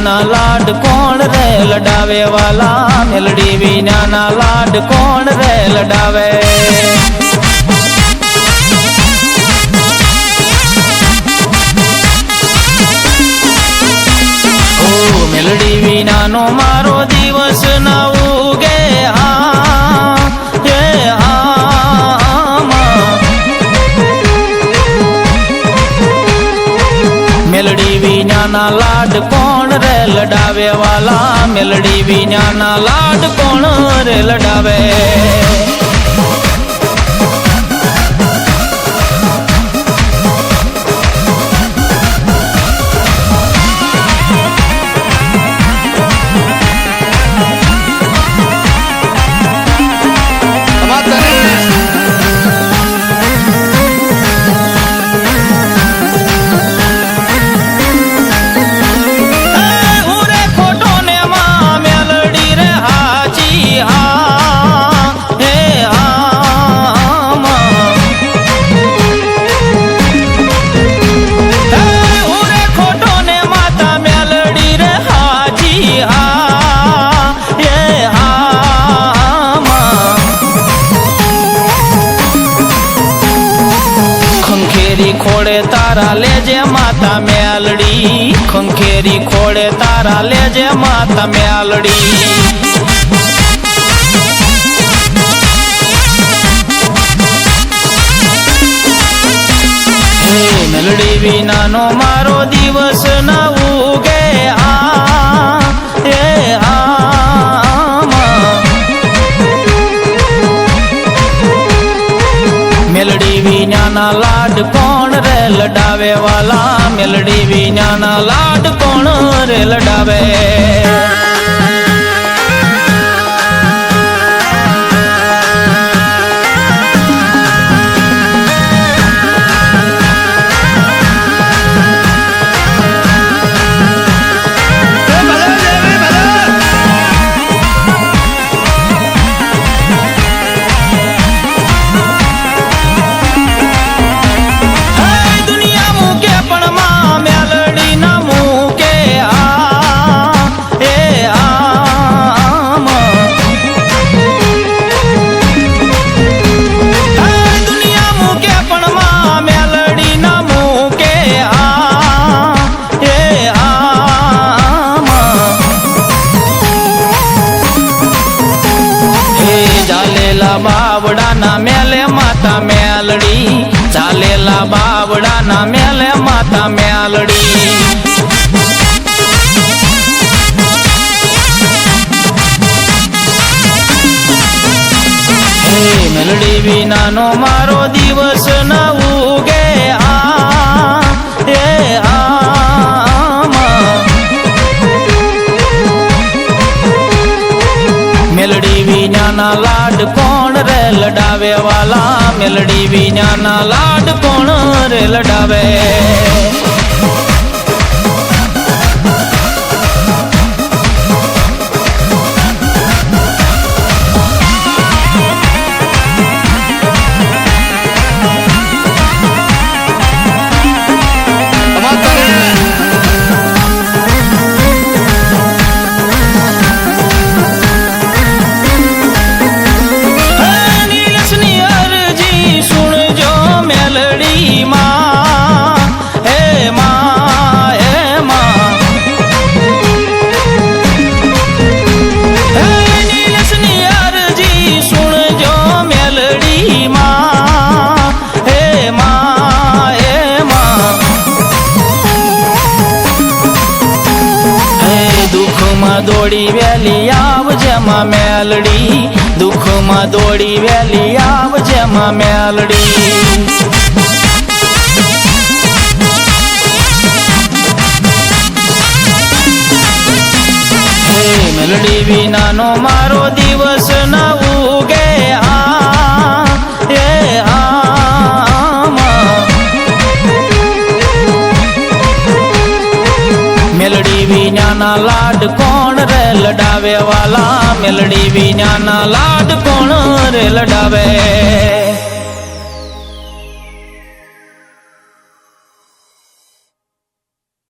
વિનાના લાડ કોણ રે લડાવે વાલા? મેલડી વિનાના લાડ કોણ રે લડાવે? ઓ મેલડી વિનાનો મારો દિવસ ના ઉગે આ હે આમાં મેલડી વિનાના લાડ કોણ લડાવે વાલા મેલડી વિનાના લાડ કોણ રે લડાવે? ખોડે તારા લેજે માતા મેલડી. ખંખેરી ખોડે તારા લેજે માતા મેલડી. મેલડી વિનાનો મારો દિવસ ના ઉગે આ આમાં. મેલડી વિનાના લાડ કોણ રે લડાવે વાલા? મેલડી વિનાના લાડ કોણ રે લડાવે? ચાલેલા બાવડાના મેલે માતા મેલડી. ચાલેલા બાવડાના મેલે માતા મેલડી. મેલડી વિનાનો મારો દિવસ ન ઉગે આ. એ આમાં વિનાના લાડ કોણ રે લડાવે વાલા? મેલડી વિનાના લાડ કોણ રે લડાવે? દુઃખમાં દોડી વેલી આવજે માં મેલડી. દુઃખમાં દોડી વેલી આવજે માં મેલડી. મેલડી વિનાનો મારો દિવસ ન ઉગે આ. હે મેલડી વિનાના લડાવે વાલા મેલડી વિનાના લાડ કોણ રે લડાવે.